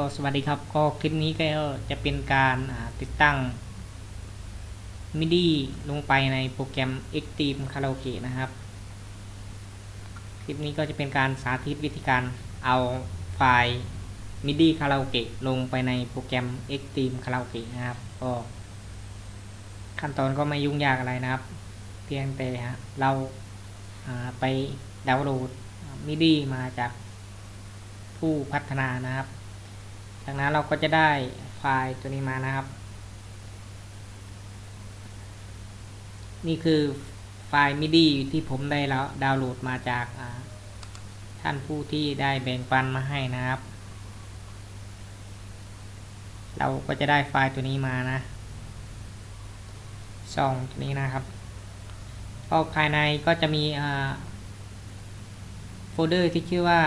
ก็สวัสดีครับก็คลิปนี้ก็จะเป็นการติดตั้ง MIDI ลงไปในโปรแกรม Xtreme Karaoke นะครับ คลิปนี้ก็จะเป็นการสาธิตวิธีการเอาไฟล์ MIDI Karaoke ลงไปในโปรแกรม Xtreme Karaoke นะครับก็ขั้นตอนก็ไม่ยุ่งยากอะไรนะครับ เพียงแต่ฮะเราไปดาวน์โหลด MIDI มาจากผู้พัฒนานะครับ จากนั้นเราก็จะได้ไฟล์ตัวนี้มานะครับ นี่คือไฟล์ MIDI ที่ผมได้แล้วดาวน์โหลดมาจากท่านผู้ที่ได้แบ่งปันมาให้นะครับ เราก็จะได้ไฟล์ตัวนี้มานะซองตัวนี้นะครับก็ภายในก็จะมีโฟลเดอร์ที่ชื่อว่า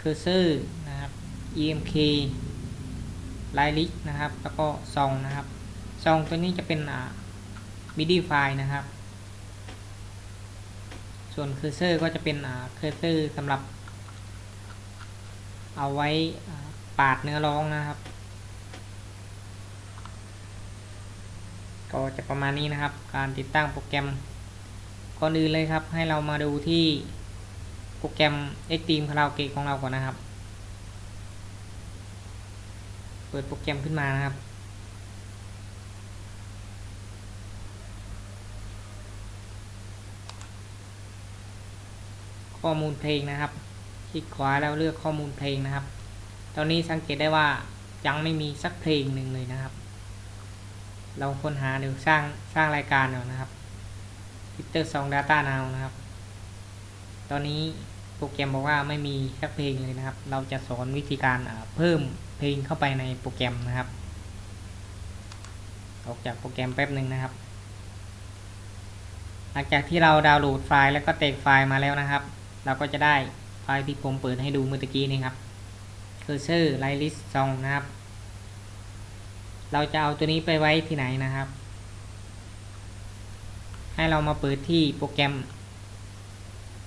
cursor นะครับ emk ไลลิกนะครับ แล้วก็ซองนะครับซองตัวนี้จะเป็นอ่า MIDI ไฟล์นะครับ ส่วนเคอร์เซอร์ก็จะเป็นอ่าเคอร์เซอร์สำหรับ เอาไว้ปาดเนื้อร้องนะครับ ก็จะประมาณนี้นะครับ การติดตั้งโปรแกรมก่อนอื่นเลยครับ ให้เรามาดูที่โปรแกรม Xtreme Karaoke ของเราก่อนนะครับ เปิดโปรแกรมขึ้นมานะครับ ข้อมูลเพลงนะครับ คลิกขวาแล้วเลือกข้อมูลเพลงนะครับ ตอนนี้สังเกตได้ว่ายังไม่มีสักเพลงหนึ่งเลยนะครับ เราค้นหาดูสร้างสร้างรายการเนานะครับ Twitter Song Data Now นะครับ ตอนนี้โปรแกรมบอกว่าไม่มีสักเพลงเลยนะครับ เราจะสอนวิธีการเพิ่ม เพลงเข้าไปในโปรแกรมนะครับ ออกจากโปรแกรมแป๊บหนึ่งนะครับ หลังจากที่เราดาวน์โหลดไฟล์แล้วก็เตกไฟล์มาแล้วนะครับ เราก็จะได้ไฟล์ที่ผมเปิดให้ดูเมื่อกี้นี่ครับ cursor light list song นะครับ เราจะเอาตัวนี้ไปไว้ที่ไหนนะครับ ให้เรามาเปิดที่โปรแกรม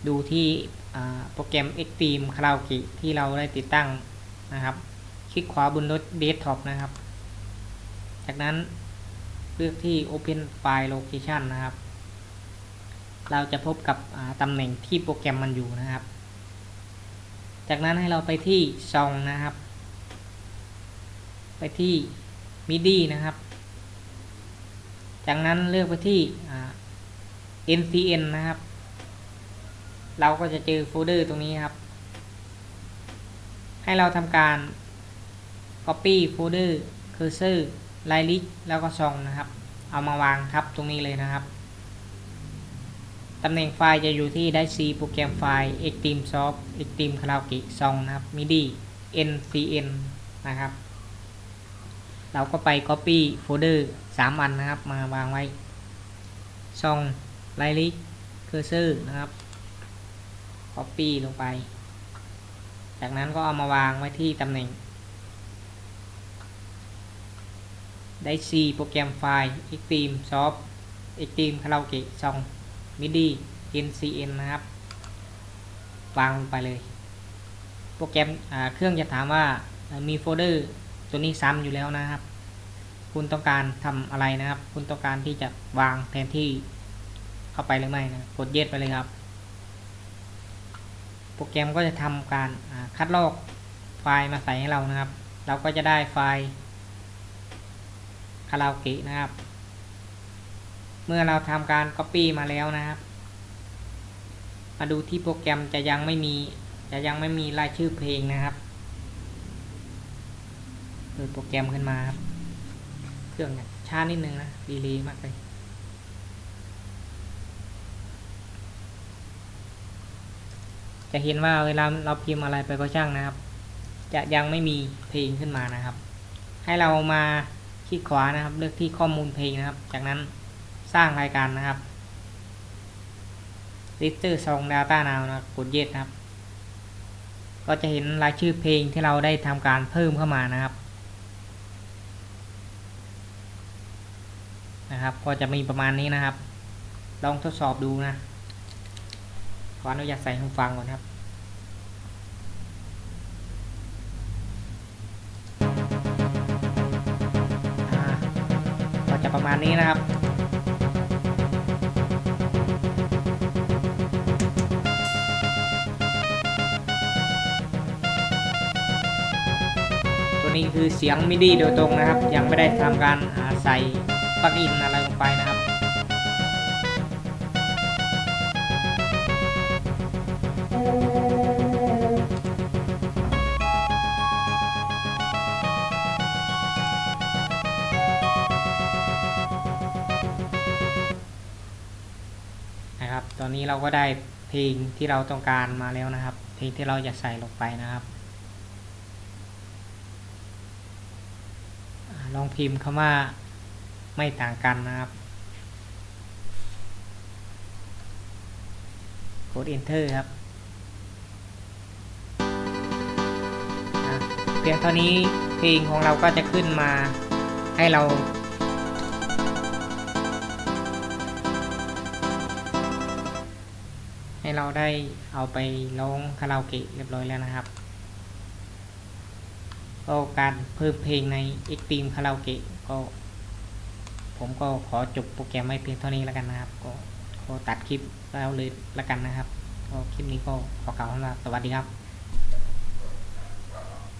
ดูที่โปรแกรม extreme Karaoke ที่เราได้ติดตั้งนะครับ คลิกขวาบนรถเดสก์ท็อปนะครับ จากนั้นเลือกที่ Open File Location นะครับ เราจะพบกับตำแหน่งที่โปรแกรมมันอยู่นะครับ จากนั้นให้เราไปที่ซองนะครับ ไปที่ MIDI นะครับ จากนั้นเลือกไปที่ NCN นะครับ เราก็จะเจอโฟลเดอร์ตรงนี้ครับ ให้เราทำการ Copy โฟลเดอร์ Cursor l i l i k แล้วก็ซองนะครับ เอามาวางทับตรงนี้เลยนะครับ ตำแหน่งไฟล์จะอยู่ที่ได้ C โปรแกรมไฟล์ Xtreme Soft Xtreme Karaoke Song นะครับ MIDI NCN นะครับ เราก็ไป Copy โฟลเดอร์3อันนะครับ มาวางไว้ Song l i l i k Cursor นะครับ Copy ลงไป จากนั้นก็เอามาวางไว้ที่ตำแหน่ง ได้ C โปรแกรมไฟล์ Xtreme Soft Xtreme Karaoke Song MIDI NCN นะครับวางลงไปเลย โปรแกรมเครื่องจะถามว่ามีโฟลเดอร์ตัวนี้ซ้ำอยู่แล้วนะครับ คุณต้องการทำอะไรนะครับ คุณต้องการที่จะวางแทนที่เข้าไปหรือไม่นะกดเย็ดไปเลยครับ โปรแกรมก็จะทำการคัดลอกไฟล์มาใส่ให้เรานะครับ เราก็จะได้ไฟล์ คาราโอเกะนะครับ เมื่อเราทำการ Copy มาแล้วนะครับ มาดูที่โปรแกรมจะยังไม่มี จะยังไม่มีรายชื่อเพลงนะครับเปิดโปรแกรมขึ้นมาครับ เครื่องเนี่ยช้านิดนึงนะดีเลยมากเลยจะเห็นว่าเวลาเราพิมพ์อะไรไปก็ช่างนะครับ จะยังไม่มีเพลงขึ้นมานะครับ ให้เรามา คลิกขวานะครับ เลือกที่ข้อมูลเพลงนะครับ จากนั้นสร้างรายการนะครับ Lister Song Data Now นะกด Yes นะครับ ก็จะเห็นรายชื่อเพลงที่เราได้ทำการเพิ่มเข้ามานะครับนะครับ ก็จะมีประมาณนี้นะครับ ลองทดสอบดูนะ ขออนุญาตใส่หูฟังก่อนครับ ประมาณนี้นะครับ ตัวนี้คือเสียงมิดีโดยตรงนะครับ ยังไม่ได้ทำการใส่ปลั๊กอินอะไรลงไปนะครับ ตอนนี้เราก็ได้เพลงที่เราต้องการมาแล้วนะครับ เพลงที่เราจะใส่ลงไปนะครับ ลองพิมพ์คำว่าไม่ต่างกันนะครับกด enter ครับเพียงเท่านี้เพลงของเราก็จะขึ้นมาให้เรา ให้เราได้เอาไปร้องคาราโอเกะเรียบร้อยแล้วนะครับก็การเพิ่มเพลงใน Extreme คาราโอเกะก็ ผมก็ขอจบโปรแกรมไว้เพียงเท่านี้แล้วกันนะครับ ก็ขอตัดคลิปแล้วเลยแล้วกันนะครับก็คลิปนี้ก็ขอกล่าวคำว่าสวัสดีครับ